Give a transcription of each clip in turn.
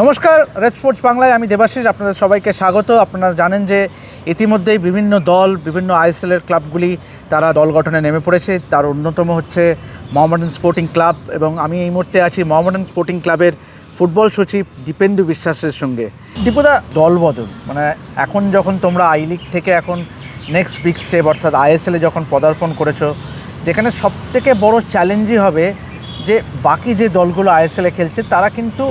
নমস্কার red sports বাংলায়, আমি দেবাশিস, আপনাদের সবাইকে স্বাগত। আপনারা জানেন যে ইতিমধ্যেই বিভিন্ন দল, বিভিন্ন আইএসএলের ক্লাবগুলি তারা দল গঠনে নেমে পড়েছে। তার অন্যতম হচ্ছে মোহামেডান স্পোর্টিং ক্লাব এবং আমি এই মুহূর্তে আছি মোহামেডান স্পোর্টিং ক্লাবের ফুটবল সচিব দীপেন্দু বিশ্বাসের সঙ্গে। দীপুদা দল বদল মানে এখন যখন তোমরা আই লিগ থেকে এখন নেক্সট বিগ স্টেপ অর্থাৎ আইএসএলে যখন পদার্পণ করেছ, যেখানে সবথেকে বড় চ্যালেঞ্জই হবে যে বাকি যে দলগুলো আইএসএলে খেলছে, তারা কিন্তু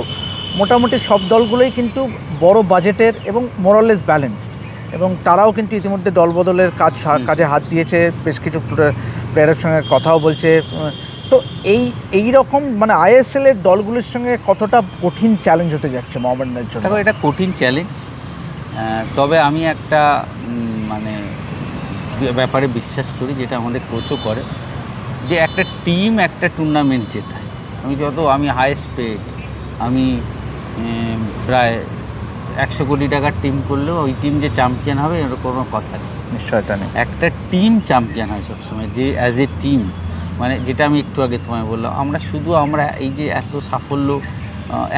মোটামুটি সব দলগুলোই কিন্তু বড় বাজেটের এবং মোরালেস ব্যালেন্সড। এবং তারাও কিন্তু ইতিমধ্যে দলবদলের কাজ কাজে হাত দিয়েছে বেশ কিছু প্লেয়ারের সঙ্গে কথাও বলছে। তো এই এই রকম মানে আইএসএল এর দলগুলোর সঙ্গে কতটা কঠিন চ্যালেঞ্জ হতে যাচ্ছে মোহামেডানের জন্য? দেখো এটা কঠিন চ্যালেঞ্জ তবে আমি একটা মানে ব্যাপারে বিশ্বাস করি যেটা আমাদের কোচও করে যে একটা টিম একটা টুর্নামেন্ট জেতায়। আমি যত আমি হায়েস্ট পেড আমি প্রায় একশো কোটি টাকার টিম করলেও ওই টিম যে চ্যাম্পিয়ন হবে এর কোনো কথা নেই। নিশ্চয়তা নেই। একটা টিম চ্যাম্পিয়ন হয় সবসময় যে অ্যাজ এ টিম মানে যেটা আমি একটু আগে তোমায় বললাম আমরা শুধু আমরা এই যে এত সাফল্য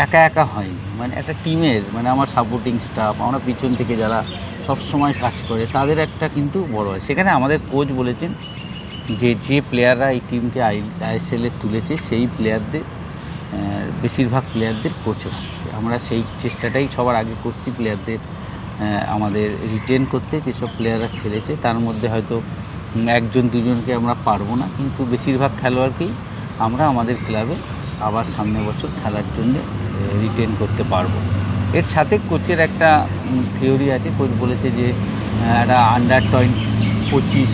একা একা হয়নি। মানে একটা টিমের মানে আমার সাপোর্টিং স্টাফ আমরা পিছন থেকে যারা সব সময় কাজ করে তাদের একটা কিন্তু বড় হয়। সেখানে আমাদের কোচ বলেছেন যে যে প্লেয়াররা এই টিমকে আই আইএসএলে তুলেছে সেই প্লেয়ারদের বেশিরভাগ প্লেয়ারদের কোচে রাখতে আমরা সেই চেষ্টাটাই সবার আগে করছি প্লেয়ারদের আমাদের রিটেন করতে, যেসব প্লেয়াররা খেলেছে, তার মধ্যে হয়তো একজন, দুজনকে আমরা পারব না, কিন্তু বেশিরভাগ খেলোয়াড়কেই আমরা আমাদের ক্লাবে আবার সামনের বছর খেলার জন্য রিটেন করতে পারব। এর সাথে কোচের একটা থিওরি আছে কোচ বলেছে যে একটা আন্ডার টোয়েন্টি পঁচিশ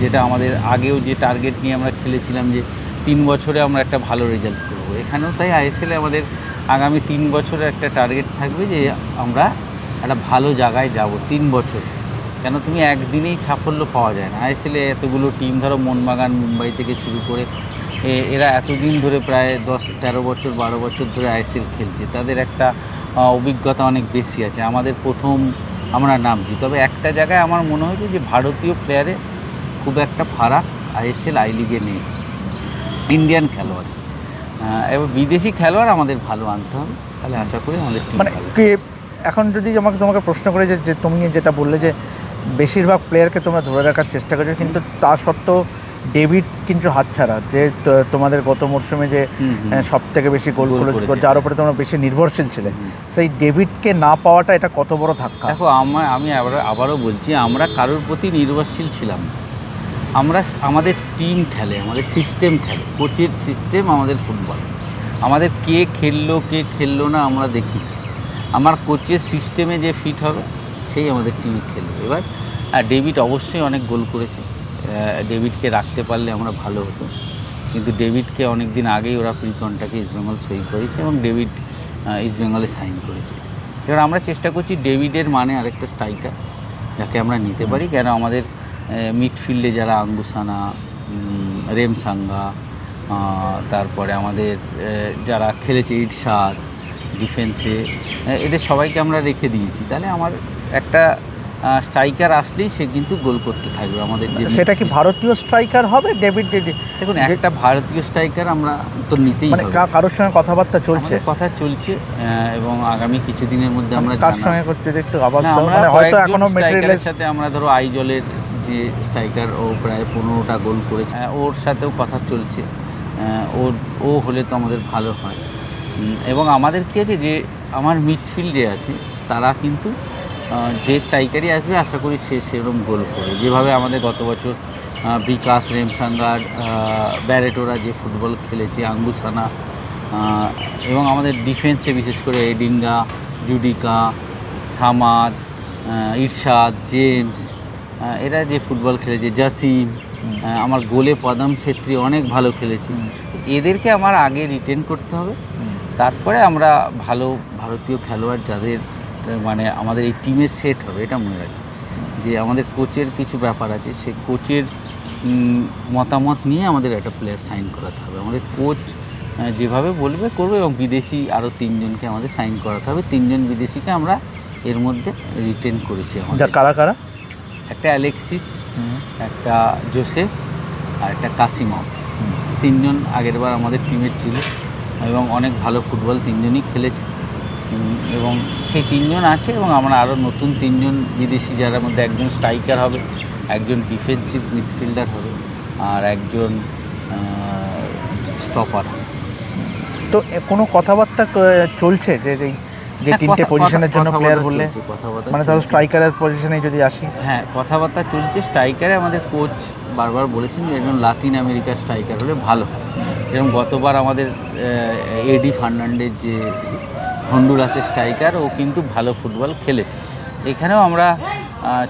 যেটা আমাদের আগেও যে টার্গেট নিয়ে আমরা খেলেছিলাম যে, তিন বছরে আমরা একটা ভালো রেজাল্ট করব। এখানেও তাই আইএসএলে আমাদের আগামী তিন বছরের একটা টার্গেট থাকবে যে আমরা একটা ভালো জায়গায় যাব, তিন বছর। কেন তুমি একদিনেই সাফল্য পাওয়া যায় না। আইএসএলে এতগুলো টিম ধরো মোহনবাগান, মুম্বাই থেকে শুরু করে এরা এতদিন ধরে প্রায় দশ, তেরো বছর, বারো বছর ধরে আইএসএল খেলছে। তাদের একটা অভিজ্ঞতা অনেক বেশি আছে। আমাদের প্রথম আমরা নামছি। তবে একটা জায়গায় আমার মনে হয়েছে যে ভারতীয় প্লেয়ারে খুব একটা ফারাক আইএসএল আই লিগে নেই। ইন্ডিয়ান খেলোয়াড়। এবার বিদেশি খেলোয়াড় আমাদের ভালো আনতে হবে তাহলে আশা করি আমাদের মানে এখন যদি আমাকে তোমাকে প্রশ্ন করে যে তুমি যেটা বললে যে বেশিরভাগ প্লেয়ারকে তোমরা ধরে রাখার চেষ্টা করছ কিন্তু তা সত্ত্বেও ডেভিড কিন্তু হাতছাড়া যে তোমাদের গত মরশুমে যে। সব থেকে বেশি গোল গোল। যার উপরে তোমরা বেশি নির্ভরশীল ছিলে সেই ডেভিডকে না পাওয়াটা এটা কত বড় ধাক্কা দেখো আমার আমি আবার আবারও বলছি আমরা কারোর প্রতি নির্ভরশীল ছিলাম না। আমরা আমাদের টিম খেলে, আমাদের সিস্টেম খেলে, কোচের সিস্টেম আমাদের ফুটবল আমাদের কে খেললো কে খেললো না আমরা দেখি আমার কোচের সিস্টেমে যে ফিট হবে, সেই আমাদের টিমে খেলবে। এবার ডেভিড অবশ্যই অনেক গোল করেছে। ডেভিডকে রাখতে পারলে আমরা ভালো হতো। কিন্তু ডেভিডকে অনেক দিন আগেই ওরা প্রি ইস্টবেঙ্গল সই করেছে এবং ডেভিড ইস্টবেঙ্গলে সাইন করেছে। এবার আমরা চেষ্টা করছি ডেভিডের মানে আরেকটা স্ট্রাইকার যাকে আমরা নিতে পারি। কেন? আমাদের মিডফিল্ডে যারা আঙ্গুসানা রেমসাঙ্গা তারপরে আমাদের যারা খেলেছে ইরশাদ ডিফেন্সে এদের সবাইকে আমরা রেখে দিয়েছি। তাহলে আমার একটা স্ট্রাইকার আসলেই সে কিন্তু গোল করতে থাকবে। আমাদের যে সেটা কি ভারতীয় স্ট্রাইকার হবে? ডেভিড ডেভিড দেখুন একটা ভারতীয় স্ট্রাইকার আমরা তো নিতেই মানে কারোর সঙ্গে কথাবার্তা চলছে। কথা চলছে এবং আগামী কিছুদিনের মধ্যে আমরা কার সঙ্গে করতে একটু আওয়াজ মানে হয়তো এখনও মেটেরিয়ালাইজ সাথে আমরা ধরো আইজলের যে স্ট্রাইকার ও প্রায় পনেরোটা গোল করেছে। হ্যাঁ, ওর সাথেও কথা চলছে। আহ, ওর ও হলে তো আমাদের ভালো হয়। এবং আমাদের কী আছে যে আমার মিডফিল্ডে আছে তারা কিন্তু যে স্ট্রাইকারই আসবে আশা করি সে সেরকম গোল করে। যেভাবে আমাদের গত বছর বিকাশ রেমসাঙ্গার ব্যারেটোরা যে ফুটবল খেলেছে আঙ্গুসানা এবং আমাদের ডিফেন্সে বিশেষ করে এডিঙ্গা জুডিকা সামাদ ইরশাদ জেমস এরা যে ফুটবল খেলেছে জাসিম আমার গোলে পদম ছেত্রী অনেক ভালো খেলেছে। এদেরকে আমার আগে রিটেন করতে হবে। তারপরে আমরা ভালো ভারতীয় খেলোয়াড় যাদের মানে আমাদের এই টিমের সেট হবে এটা মনে রাখি। যে আমাদের কোচের কিছু ব্যাপার আছে সে কোচের মতামত নিয়ে আমাদের একটা প্লেয়ার সাইন করাতে হবে। আমাদের কোচ যেভাবে বলবে করবে এবং বিদেশি আরও তিনজনকে আমাদের সাইন করাতে হবে। তিনজন বিদেশিকে আমরা এর মধ্যে রিটেন করেছি আমাদের। কারা কারা? একটা অ্যালেক্সিস একটা জোসেফ আর একটা কাসিমভ তিনজন আগেরবার আমাদের টিমের ছিল এবং অনেক ভালো ফুটবল তিনজনই খেলেছে। এবং সেই তিনজন আছে এবং আমরা আরও নতুন তিনজন বিদেশি যার মধ্যে একজন স্ট্রাইকার হবে একজন ডিফেন্সিভ মিডফিল্ডার হবে আর একজন স্টপার। তো কোনো কথাবার্তা চলছে যে এই যে হ্যাঁ, তিনটে পজিশনের জন্য কথাবার্তা প্লেয়ার বললে মানে ধরো স্ট্রাইকারের পজিশনে যদি আসি। হ্যাঁ কথাবার্তা চলছে। স্ট্রাইকারে আমাদের কোচ বারবার বলেছেন যে একজন লাতিন আমেরিকার স্ট্রাইকার হলে ভালো। যেরকম গতবার আমাদের এডি ফার্নান্ডের যে হন্ডুরাসের স্ট্রাইকার ও কিন্তু ভালো ফুটবল খেলেছে। এখানেও আমরা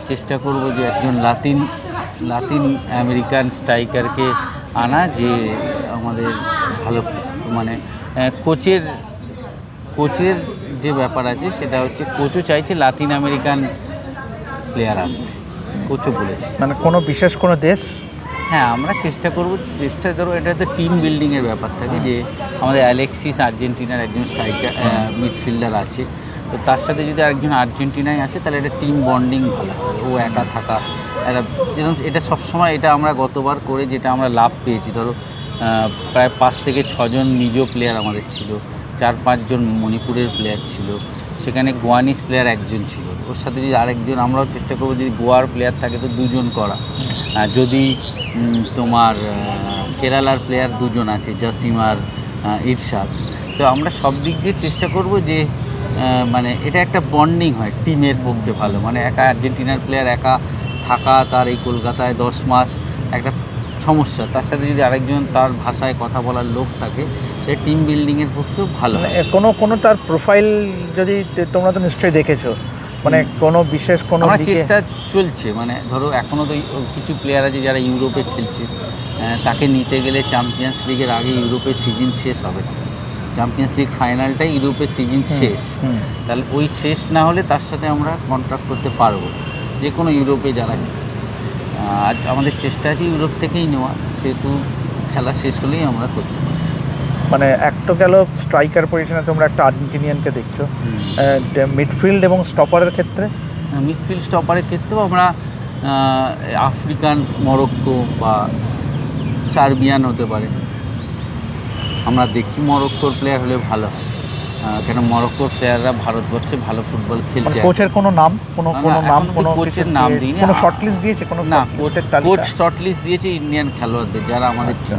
চেষ্টা করব যে একজন লাতিন লাতিন আমেরিকান স্ট্রাইকারকে আনা যে আমাদের ভালো মানে কোচের কোচের যে ব্যাপার আছে সেটা হচ্ছে কোচও চাইছে লাতিন আমেরিকান প্লেয়ার আনতে কোচও বলেছে। মানে কোনো বিশেষ কোনো দেশ? হ্যাঁ আমরা চেষ্টা করব চেষ্টা ধরো এটা তো টিম বিল্ডিংয়ের ব্যাপার থাকে যে আমাদের অ্যালেক্সিস আর্জেন্টিনার একজন স্ট্রাইকার মিডফিল্ডার আছে। তো তার সাথে যদি একজন আর্জেন্টিনায় আসে তাহলে এটা টিম বন্ডিং ভালো হবে। ও একা থাকা একটা যেরকম এটা সবসময় এটা আমরা গতবার করে যেটা আমরা লাভ পেয়েছি। ধরো প্রায় পাঁচ থেকে ছজন নিজ প্লেয়ার আমাদের ছিল। চার পাঁচজন মণিপুরের প্লেয়ার ছিল। সেখানে গোয়ানিস প্লেয়ার একজন ছিল। ওর সাথে যদি আরেকজন, আমরাও চেষ্টা করব যদি গোয়ার প্লেয়ার থাকে তো দুজন করা। যদি তোমার কেরালার প্লেয়ার দুজন আছে, জাসিম আর ইরশাদ। তো আমরা সব দিক দিয়ে চেষ্টা করব যে মানে এটা একটা বন্ডিং হয়, টিমের পক্ষে ভালো। মানে একা আর্জেন্টিনার প্লেয়ার একা থাকা তার এই কলকাতায় দশ মাস একটা সমস্যা। তার সাথে যদি আরেকজন তার ভাষায় কথা বলার লোক থাকে সে টিম বিল্ডিংয়ের পক্ষেও ভালো মানে কোনো কোনো তার প্রোফাইল যদি তোমরা তো নিশ্চয়ই দেখেছ। মানে কোনো বিশেষ কোনো আমার চেষ্টা চলছে মানে ধরো এখনও তো কিছু প্লেয়ার আছে যারা ইউরোপে খেলছে। তাকে নিতে গেলে চ্যাম্পিয়ন্স লিগের আগে ইউরোপের সিজন শেষ হবে। চ্যাম্পিয়ন্স লিগ ফাইনালটাই ইউরোপের সিজন শেষ। তাহলে ওই শেষ না হলে তার সাথে আমরা কন্ট্রাক্ট করতে পারব। যে কোনো ইউরোপে যারা আজ আমাদের চেষ্টা আছে ইউরোপ থেকেই নেওয়া। সেহেতু খেলা শেষ হলেই আমরা করতে পারি মানে একটা গেল স্ট্রাইকার পজিশনে তোমরা একটা আর্জেন্টিনিয়ানকে দেখছ। মিডফিল্ড এবং স্টপারের ক্ষেত্রে? মিডফিল্ড স্টপারের ক্ষেত্রেও আমরা আফ্রিকান মরক্কো বা সার্বিয়ান হতে পারে। আমরা দেখছি মরক্কোর প্লেয়ার হলে ভালো হয়। কেন মরক্কোর প্লেয়াররা ভারতবর্ষে ভালো ফুটবল মানে খেলছে কোচের কোনো নাম? কোনো কোনো নাম? কোনো কোচের নাম দিইনি। কোনো শর্ট লিস্ট দিয়েছে? কোনো না কোচের কোচ তালিকা? শর্ট লিস্ট দিয়েছে ইন্ডিয়ান খেলোয়াড়দের যারা আমাদের আচ্ছা।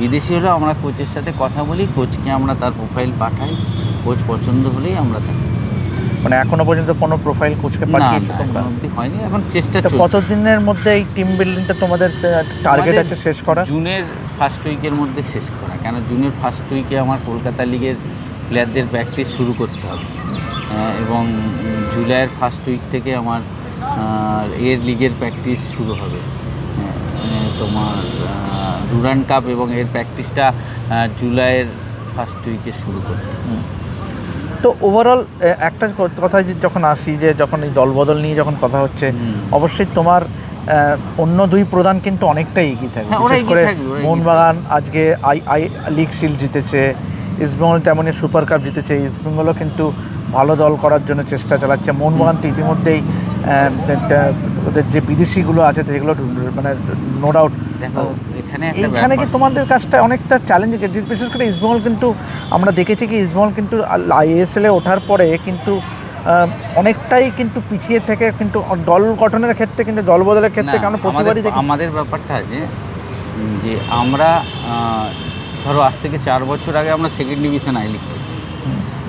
বিদেশি হলেও আমরা কোচের সাথে কথা বলি কোচকে আমরা তার প্রোফাইল পাঠাই কোচ পছন্দ হলেই আমরা থাকি। মানে এখনও পর্যন্ত কোনো প্রোফাইল কোচকে পাঠিয়েছো তোমরা? হয়নি এখন চেষ্টা কতদিনের মধ্যে এই টিম বিল্ডিংটা তোমাদের টার্গেট আছে শেষ করা জুনের ফার্স্ট উইকের মধ্যে শেষ করা কেন জুনের ফার্স্ট উইকে আমার কলকাতা লিগের প্লেয়ারদের প্র্যাকটিস শুরু করতে হবে। এবং জুলাইয়ের ফার্স্ট উইক থেকে আমার এর লিগের প্র্যাকটিস শুরু হবে। তোমার রুরান কাপ এবং এর প্র্যাকটিসটা জুলাইয়ের ফার্স্ট উইকে শুরু করতে। তো ওভারঅল একটা কথা যে যখন আসি যে যখন এই দলবদল নিয়ে যখন কথা হচ্ছে অবশ্যই তোমার অন্য দুই প্রধান কিন্তু অনেকটাই এগিয়ে থাকবে। হ্যাঁ, বিশেষ করে মোহনবাগান আজকে আই আই লিগ শিল্ড জিতেছে ইস্টবেঙ্গল তেমনই সুপার কাপ জিতেছে ইস্টবেঙ্গলও কিন্তু ভালো দল করার জন্য চেষ্টা চালাচ্ছে। মোহনবাগান তো ইতিমধ্যেই ওদের যে বিদেশিগুলো আছে সেগুলো মানে নো ডাউট দেখো এখানে কি তোমাদের কাজটা অনেকটা চ্যালেঞ্জ বিশেষ করে ইস্টবেঙ্গল কিন্তু আমরা দেখেছি কি ইস্টবেঙ্গল কিন্তু আইএসএল এ ওঠার পরে কিন্তু অনেকটাই কিন্তু পিছিয়ে থেকে কিন্তু দল গঠনের ক্ষেত্রে কিন্তু দল বদলের ক্ষেত্রে আমরা প্রতিবারই দেখি আমাদের ব্যাপারটা আছে যে আমরা ধরো আজ থেকে চার বছর আগে আমরা সেকেন্ড ডিভিশন আই লিগ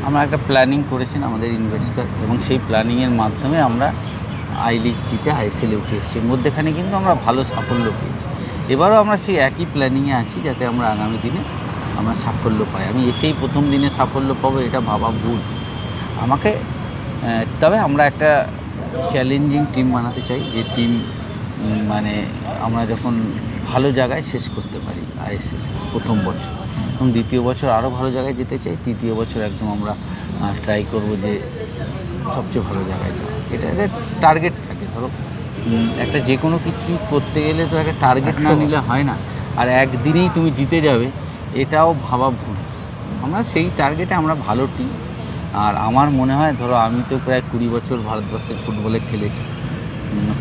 আমরা একটা প্ল্যানিং করেছেন আমাদের ইনভেস্টর এবং সেই প্ল্যানিংয়ের মাধ্যমে আমরা আই লিগ জিতে আইএসএলে উঠে এসেছি মধ্যেখানে কিন্তু আমরা ভালো সাফল্য পেয়েছি। এবারও আমরা সেই একই প্ল্যানিংয়ে আছি যাতে আমরা আগামী দিনে আমরা সাফল্য পাই। আমি এসেই প্রথম দিনে সাফল্য পাবো এটা ভাবা ভুল। আমাকে তবে আমরা একটা চ্যালেঞ্জিং টিম বানাতে চাই। যে টিম মানে আমরা যখন ভালো জায়গায় শেষ করতে পারি আইএসএল প্রথম বছর। এবং দ্বিতীয় বছর আরও ভালো জায়গায় যেতে চাই তৃতীয় বছর একদম আমরা ট্রাই করব যে সবচেয়ে ভালো জায়গায় যাওয়া। এটা একটা টার্গেট থাকে ধরো একটা যে কোনো কিছু করতে গেলে তো একটা টার্গেট না নিলে হয় না। আর একদিনেই তুমি জিতে যাবে এটাও ভাবা ভুল। আমরা সেই টার্গেটে আমরা ভালো টিম আর আমার মনে হয় ধরো আমি তো প্রায় কুড়ি বছর ভারতবর্ষের ফুটবলে খেলেছি।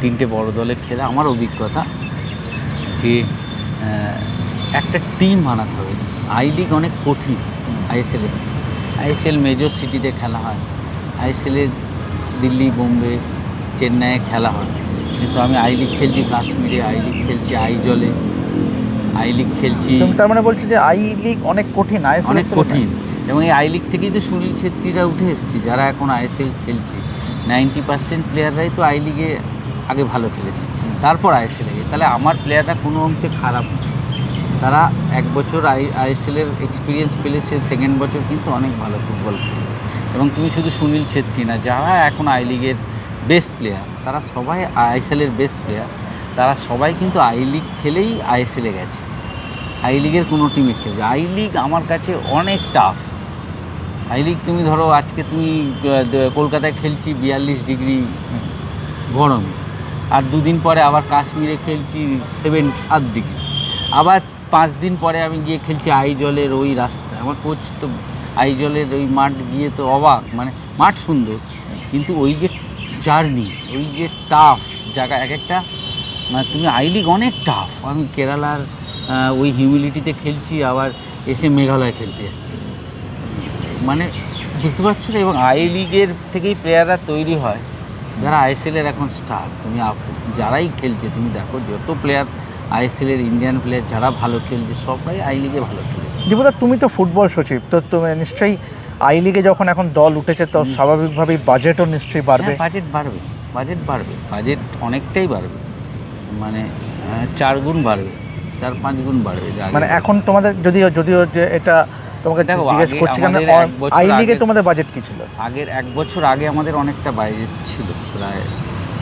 তিনটে বড় দলে খেলে আমার অভিজ্ঞতা যে একটা টিম বানাতে হবে। আই লিগ অনেক কঠিন আইএসএলের আইএসএল মেজর সিটিতে খেলা হয়। আইএসএলের দিল্লি বোম্বে চেন্নাইয়ে খেলা হয়। কিন্তু আমি আই লিগ খেলছি কাশ্মীরে আই লিগ খেলছি আইজলে আই লিগ খেলছি। তার মানে বলছি যে আই লিগ অনেক কঠিন আইএসএল অনেক কঠিন। এবং এই আই লিগ থেকেই তো সুনীল ছেত্রীরা উঠে এসেছে যারা এখন আইএসএল খেলছে। নাইনটি পার্সেন্ট প্লেয়াররাই তো আই লিগে আগে ভালো খেলেছে। তারপর আইএসএলে তাহলে আমার প্লেয়াররা কোনো অংশে খারাপ না। তারা এক বছর আই আইএসএলের এক্সপিরিয়েন্স পেলে সে সেকেন্ড বছর কিন্তু অনেক ভালো ফুটবল খেলে। এবং তুমি শুধু সুনীল ছেত্রী না, যারা এখন আই লিগের বেস্ট প্লেয়ার তারা সবাই আইএসএলের বেস্ট প্লেয়ার তারা সবাই কিন্তু আই লিগ খেলেই আইএসএলে গেছে। আই লিগের কোনো টিমে চেয়ে আই লিগ আমার কাছে অনেক টাফ আই লিগ তুমি ধরো আজকে তুমি কলকাতায় খেলছি বিয়াল্লিশ ডিগ্রি গরমে। আর দুদিন পরে আবার কাশ্মীরে খেলছি সেভেন সাত ডিগ্রি। আবার পাঁচ দিন পরে আমি গিয়ে খেলছি আইজলের ওই রাস্তা। আমার কোচ তো আইজলের ওই মাঠ গিয়ে তো অবাক মানে মাঠ সুন্দর, কিন্তু ওই যে জার্নি ওই যে টাফ জায়গা, এক একটা মানে তুমি আই লিগ অনেক টাফ আমি কেরালার ওই হিউমিলিটিতে খেলছি, আবার এসে মেঘালয় খেলতে যাচ্ছি। মানে বুঝতে পারছ না এবং আই লিগের থেকেই প্লেয়াররা তৈরি হয়। যারা আইএসএলের এখন স্টার তুমি যারাই খেলছে, তুমি দেখো, যত প্লেয়ার আইএসএলের ইন্ডিয়ান প্লেয়ার যারা ভালো খেলছে সবাই আই লিগে ভালো খেলেছে। জীবদা তুমি তো ফুটবল সচিব তো তুমি নিশ্চয়ই আই লিগে যখন এখন দল উঠেছে তো স্বাভাবিকভাবেই বাজেটও নিশ্চয়ই বাড়বে। বাজেট বাড়বে বাজেট বাড়বে বাজেট অনেকটাই বাড়বে। মানে চার গুণ বাড়বে চার পাঁচ গুণ বাড়বে মানে এখন তোমাদের যদিও যদিও যে এটা তোমাকে দেখো, জিজ্ঞেস করছি কেন আই লিগে তোমাদের বাজেট কি ছিল? আগের এক বছর আগে আমাদের অনেকটা বাজেট ছিল প্রায়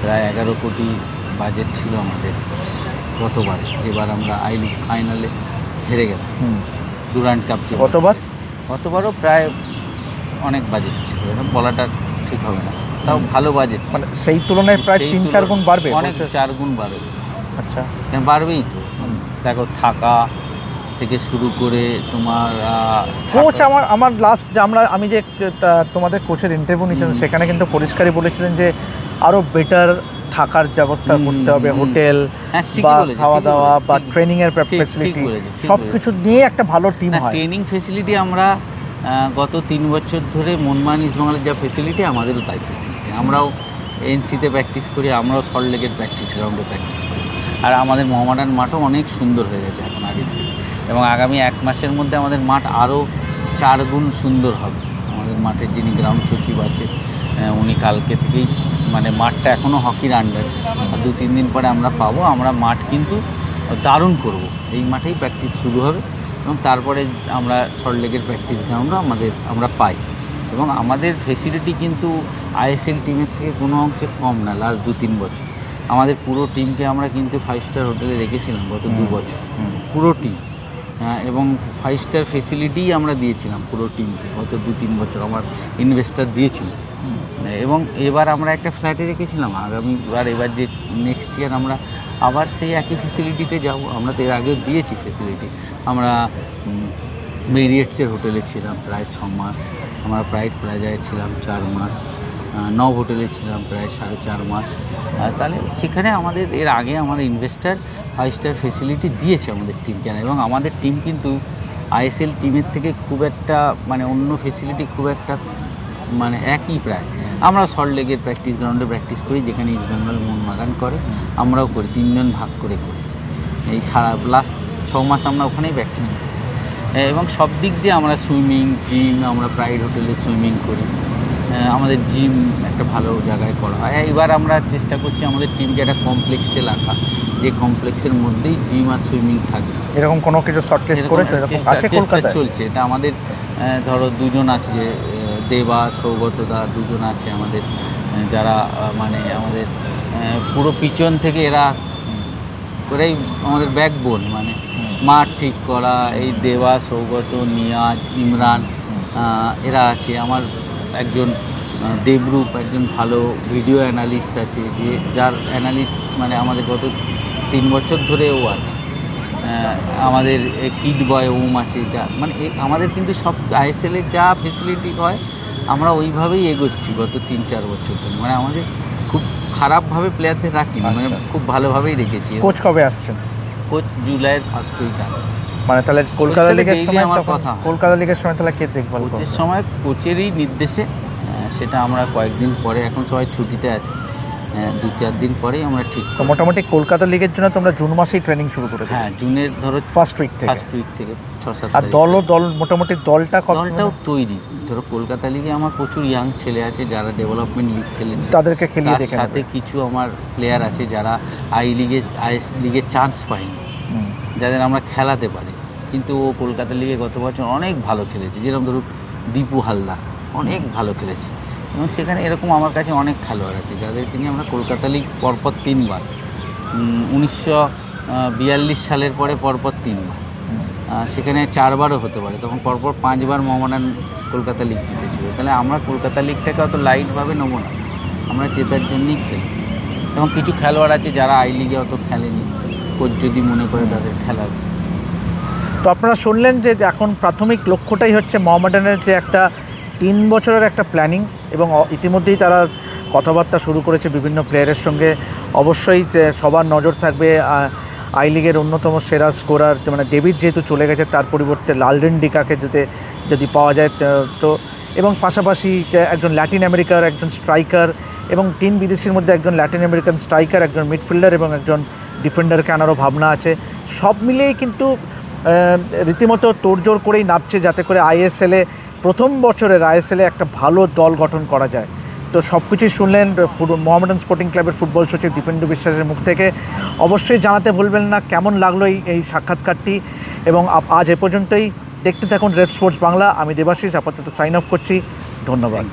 প্রায় এগারো কোটি বাজেট ছিল আমাদের। গতবার এবার আমরা আই লিগ ফাইনালে হেরে গেলাম। হুম। ডুরান্ট কাপ গতবার? গতবারও প্রায় অনেক বাজেট ছিল। এরকম বলাটা ঠিক হবে না। তাও ভালো বাজেট। মানে সেই তুলনায় প্রায় তিন চার গুণ বাড়বে অনেক? চার গুণ বাড়বে। আচ্ছা। বাড়বেই তো। দেখো থাকা থেকে শুরু করে তোমার কোচ আমার আমার লাস্ট যে আমরা আমি যে তোমাদের কোচের ইন্টারভিউ নিয়েছিলাম সেখানে কিন্তু পরিষ্কারই বলেছিলেন যে আরও বেটার থাকার ব্যবস্থা করতে হবে হোটেল হ্যাঁ, বা খাওয়া দাওয়া বা ট্রেনিং এর ফ্যাসিলিটি সব কিছু নিয়ে একটা ভালো টিম হয় ট্রেনিং ফেসিলিটি আমরা গত তিন বছর ধরে মনমান ইস্টবেঙ্গলের যা ফেসিলিটি আমাদেরও তাই ফেসিলিটি আমরাও এনসিতে প্র্যাকটিস করি আমরাও সল্ট লেকের প্র্যাকটিস গ্রাউন্ডে প্র্যাকটিস করি। আর আমাদের মোহামেডান মাঠও অনেক সুন্দর হয়ে গেছে এখন আগের থেকে। এবং আগামী এক মাসের মধ্যে আমাদের মাঠ আরও চার গুণ সুন্দর হবে। আমাদের মাঠের যিনি গ্রাউন্ড সচিব আছে উনি কালকে থেকেই মানে মাঠটা এখনও হকির আন্ডার আর দু তিন দিন পরে আমরা পাবো। আমরা মাঠ কিন্তু দারুণ করব। এই মাঠেই প্র্যাকটিস শুরু হবে এবং তারপরে আমরা সল্টলেকের প্র্যাকটিস গ্রাউন্ডও আমাদের আমরা পাই। এবং আমাদের ফেসিলিটি কিন্তু আইএসএল টিমের থেকে কোনো অংশে কম না লাস্ট দু তিন বছর। আমাদের পুরো টিমকে আমরা কিন্তু ফাইভ স্টার হোটেলে রেখেছিলাম গত দু বছর। পুরো টিম এবং ফাইভ স্টার ফেসিলিটিই আমরা দিয়েছিলাম পুরো টিমকে গত দু তিন বছর। আমার ইনভেস্টার দিয়েছিল। এবং এবার আমরা একটা ফ্ল্যাটে রেখেছিলাম আগামী আর এবার যে নেক্সট ইয়ার আমরা আবার সেই একই ফেসিলিটিতে যাব। আমরা তো এর আগেও দিয়েছি ফেসিলিটি আমরা মেরিয়েটসের হোটেলে ছিলাম প্রায় ছ মাস। আমরা প্রাইড প্লাজায় ছিলাম চার মাস। নব হোটেলে ছিলাম প্রায় সাড়ে চার মাস। তাহলে সেখানে আমাদের এর আগে আমার ইনভেস্টার ফাইভ স্টার ফেসিলিটি দিয়েছে আমাদের টিমকে এবং আমাদের টিম কিন্তু আইএসএল টিমের থেকে খুব একটা মানে অন্য ফেসিলিটি খুব একটা মানে একই প্রায়। আমরা সল্ট লেকের প্র্যাকটিস গ্রাউন্ডে প্র্যাকটিস করি যেখানে ইস্ট বেঙ্গল মোহনবাগান করে। আমরাও করি তিনজন ভাগ করে করি। এই সারা লাস্ট ছ মাস আমরা ওখানেই প্র্যাকটিস করি। এবং সব দিক দিয়ে আমরা সুইমিং জিম আমরা প্রাইড হোটেলে সুইমিং করি। আমাদের জিম একটা ভালো জায়গায় করা হয়। এবার আমরা চেষ্টা করছি আমাদের টিমকে একটা কমপ্লেক্সে রাখা। যে কমপ্লেক্সের মধ্যেই জিম আর সুইমিং থাকবে। এরকম কোনো কিছু শর্ট লিস্ট এরকম চেষ্টা- আছে কলকাতায়? চলছে। এটা আমাদের ধরো দুজন আছে যে দেবা সৌগত দা দুজন আছে আমাদের যারা মানে আমাদের পুরো পিছন থেকে এরা করেই আমাদের ব্যাকবোন মানে মাঠ ঠিক করা, এই দেবা সৌগত, নিয়াজ, ইমরান এরা আছে। আমার একজন দেবরূপ, একজন ভালো ভিডিও অ্যানালিস্ট আছে, যে, যার অ্যানালিস্ট মানে আমাদের গত তিন বছর ধরে ও আছে। আমাদের কিড বয় ওম আছে, যা মানে আমাদের কিন্তু সব আইএসএলের যা ফেসিলিটি হয় আমরা ওইভাবেই এগোচ্ছি গত তিন চার বছর ধরে। মানে আমাদের খুব খারাপভাবে প্লেয়ারদের রাখিনি মানে আচ্ছা। খুব ভালোভাবেই রেখেছি। কোচ কবে আসছেন? কোচ জুলাইয়ের ফার্স্ট উইক মানে তাহলে কলকাতা লিগের সময় আমার কথা কলকাতা লিগের সময় তাহলে কে দেখভাল কোচের সময় কোচেরই নির্দেশে সেটা আমরা কয়েকদিন পরে এখন সবাই ছুটিতে আছি। দু চার দিন পরেই আমরা ঠিক তো মোটামুটি কলকাতা লিগের জন্য তোমরা জুন মাসেই ট্রেনিং শুরু করে হ্যাঁ জুনের ধরো ফার্স্ট উইক থেকে। ফার্স্ট উইক থেকে ছ সাত আর। দলও দল মোটামুটি দলটা কত? দলটাও তৈরি। ধরো কলকাতা লিগে আমার প্রচুর ইয়াং ছেলে আছে যারা ডেভেলপমেন্ট লিগ খেলেছে। তাদেরকে খেলিয়ে দেখে সাথে কিছু আমার প্লেয়ার আছে যারা আই লিগে আইএস লিগে চান্স পায়নি। যাদের আমরা খেলাতে পারি। কিন্তু ও কলকাতা লিগে গত বছর অনেক ভালো খেলেছে। যেরকম ধরুন দীপু হালদা অনেক ভালো খেলেছে। এবং সেখানে এরকম আমার কাছে অনেক খেলোয়াড় আছে, যাদেরকে নিয়ে আমরা কলকাতা লিগ পরপর তিনবার উনিশশো বিয়াল্লিশ সালের পরে পরপর তিনবার সেখানে চারবারও হতে পারে, তখন পরপর পাঁচবার মোহামেডান কলকাতা লিগ জিতেছিল। তাহলে আমরা কলকাতা লিগটাকে অত লাইটভাবে নেব না, আমরা জেতার জন্যই খেলি। এবং কিছু খেলোয়াড় আছে যারা আই লিগে অত খেলেনি, কোচ যদি মনে করে তাদের খেলার তো আপনারা শুনলেন যে এখন প্রাথমিক লক্ষ্যটাই হচ্ছে মোহামেডানের যে একটা তিন বছরের একটা প্ল্যানিং এবং ইতিমধ্যেই তারা কথাবার্তা শুরু করেছে বিভিন্ন প্লেয়ারের সঙ্গে। অবশ্যই সবার নজর থাকবে আই লিগের অন্যতম সেরা স্কোরার মানে ডেভিড যেহেতু চলে গেছে, তার পরিবর্তে লালডেন ডিকাকে যদি যদি পাওয়া যায়, তো- তো, এবং পাশাপাশি একজন ল্যাটিন আমেরিকার একজন স্ট্রাইকার এবং তিন বিদেশির মধ্যে একজন ল্যাটিন আমেরিকান স্ট্রাইকার একজন মিডফিল্ডার এবং একজন ডিফেন্ডারকে আনারও ভাবনা আছে। সব মিলিয়েই কিন্তু রীতিমতো তোড়জোড় করেই নামছে যাতে করে আইএসএলে প্রথম বছরের আইএসএলে একটা ভালো দল গঠন করা যায়। তো সব কিছুই শুনলেন মোহামেডান স্পোর্টিং ক্লাবের ফুটবল সচিব দীপেন্দু বিশ্বাসের মুখ থেকে। অবশ্যই জানাতে ভুলবেন না, কেমন লাগল এই এই সাক্ষাৎকারটি? এবং আজ এ পর্যন্তই। দেখতে থাকুন রেপ স্পোর্টস বাংলা। আমি দেবাশিস, আপাতত সাইন আপ করছি। ধন্যবাদ।